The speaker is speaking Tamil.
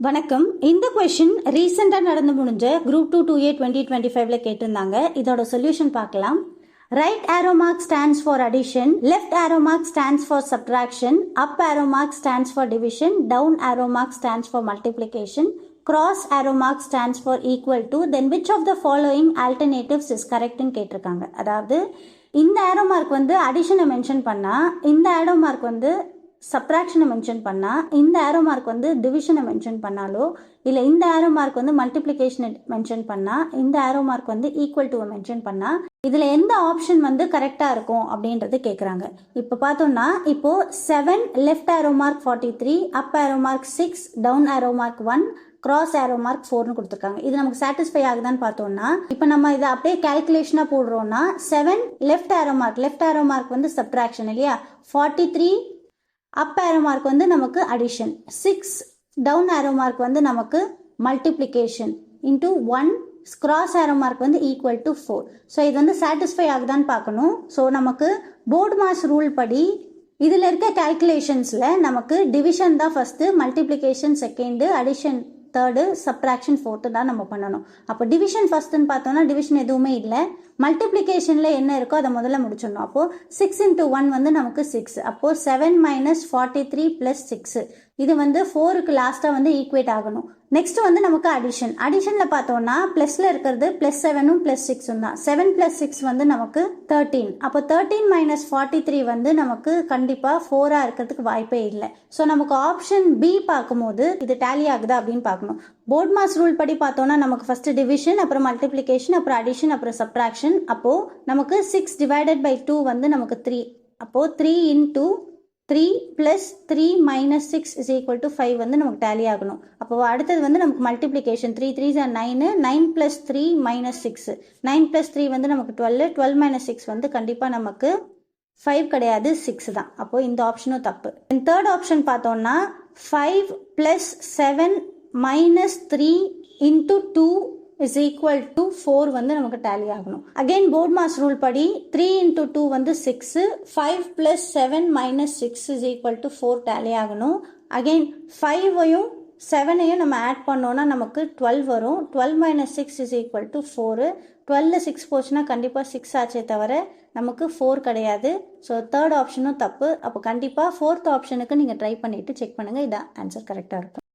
வணக்கம் இந்த கொஷின் ரீசெண்டாக நடந்து முடிஞ்ச group two two A twenty twenty ஃபைவ்ல கேட்டிருந்தாங்க இதோட சொல்யூஷன் பார்க்கலாம் right arrow mark stands for addition left arrow mark stands for subtraction up arrow mark stands for division down arrow mark stands for multiplication cross arrow mark stands for equal to then which of the following alternatives is கரெக்ட்னு கேட்டிருக்காங்க அதாவது இந்த ஆரோ மார்க் வந்து அடிஷனை மென்ஷன் பண்ணால் இந்த ஆரோ வந்து சப்ராக்ஷனை மென்ஷன் பண்ணால் இந்த ஆரோ மார்க் வந்து டிவிஷனை மென்ஷன் பண்ணாலோ இல்லை இந்த ஆரோ மார்க் வந்து மல்டிப்ளிகேஷனை மென்ஷன் பண்ணால் இந்த ஆரோ மார்க் வந்து ஈக்குவல் டுவை மென்ஷன் பண்ணால் இதில் எந்த ஆப்ஷன் வந்து கரெக்டாக இருக்கும் அப்படின்றது கேட்குறாங்க இப்போ பார்த்தோம்னா இப்போது seven left arrow mark forty three up arrow mark six down arrow mark one cross arrow mark ஃபோர்னு கொடுத்துருக்காங்க. இது நமக்கு சாட்டிஸ்ஃபை ஆகுதான்னு பார்த்தோம்னா இப்போ நம்ம இதை அப்படியே கேல்குலேஷனாக போடுறோம்னா seven left arrow mark left arrow mark வந்து சப்ட்ராக்ஷன் இல்லையா? Forty three up arrow mark வந்து நமக்கு addition six down arrow mark வந்து நமக்கு multiplication into one cross arrow mark வந்து ஈக்குவல் டு ஃபோர் ஸோ இது வந்து சாட்டிஸ்ஃபை ஆகுதான்னு பார்க்கணும். ஸோ நமக்கு போர்டு மாஸ் ரூல் படி இதில் இருக்க கால்குலேஷன்ஸில் நமக்கு டிவிஷன் தான் first multiplication second addition third subtraction fourth தான் நம்ம பண்ணணும். அப்போ டிவிஷன் ஃபஸ்ட்டுன்னு பார்த்தோம்னா டிவிஷன் எதுவுமே இல்லை. மல்டிப்ளிகேஷனில் என்ன இருக்கோ அதை முதல்ல முடிச்சிடணும். அப்போது சிக்ஸ் இன்ட்டு ஒன் வந்து நமக்கு சிக்ஸ் அப்போது seven minus forty three plus six இது வந்து ஃபோருக்கு லாஸ்ட்டாக வந்து ஈக்குவேட் ஆகணும். நெக்ஸ்ட் வந்து நமக்கு அடிஷன் அடிஷனில் பார்த்தோம்னா ப்ளஸில் இருக்கிறது ப்ளஸ் செவனும் ப்ளஸ் சிக்ஸும் தான். செவன் ப்ளஸ் சிக்ஸ் வந்து நமக்கு தேர்ட்டீன் அப்போ தேர்ட்டீன் மைனஸ் ஃபார்ட்டி த்ரீ வந்து நமக்கு கண்டிப்பாக ஃபோராக இருக்கிறதுக்கு வாய்ப்பே இல்லை. ஸோ நமக்கு ஆப்ஷன் பி பார்க்கும்போது இது டேலி ஆகுதா அப்படின்னு பார்க்கணும். போர்ட் மாஸ் ரூல் படி பார்த்தோம்னா நமக்கு ஃபர்ஸ்ட் டிவிஷன் அப்புறம் மல்டிப்ளிகேஷன் அப்புறம் அடிஷன் அப்புறம் சப்ட்ராக்ஷன் அப்போது நமக்கு சிக்ஸ் டிவைடட் பை டூ வந்து நமக்கு த்ரீ அப்போது three in two three plus three minus six is equal to five வந்து நமக்கு டேலி ஆகணும். அப்போ அடுத்தது வந்து நமக்கு multiplication three three sir nine nine plus three minus six nine plus three வந்து நமக்கு டுவெல் டுவெல் மைனஸ் சிக்ஸ் வந்து கண்டிப்பாக நமக்கு ஃபைவ் கிடையாது சிக்ஸ் தான். அப்போ இந்த ஆப்ஷனும் தப்பு. தேர்ட் ஆப்ஷன் பார்த்தோம்னா five plus seven minus three into two is equal to four வந்து நமக்கு டேலி ஆகணும். அகைன் போர்ட் மாஸ் ரூல் படி த்ரீ இன்டூ டூ வந்து six five plus seven minus six is equal to four tally ஆகணும். அகைன் ஃபைவையும் செவனையும் நம்ம ஆட் பண்ணோன்னா நமக்கு டுவெல் வரும். Twelve minus six is equal to four டுவெல்ல six போச்சுன்னா கண்டிப்பாக சிக்ஸ் ஆச்சே தவிர நமக்கு ஃபோர் கிடையாது. ஸோ தேர்ட் ஆப்ஷனும் தப்பு. அப்போ கண்டிப்பாக ஃபோர்த் ஆப்ஷனுக்கு நீங்கள் ட்ரை பண்ணிவிட்டு செக் பண்ணுங்கள் இதான் ஆன்சர் கரெக்டாக இருக்கும்.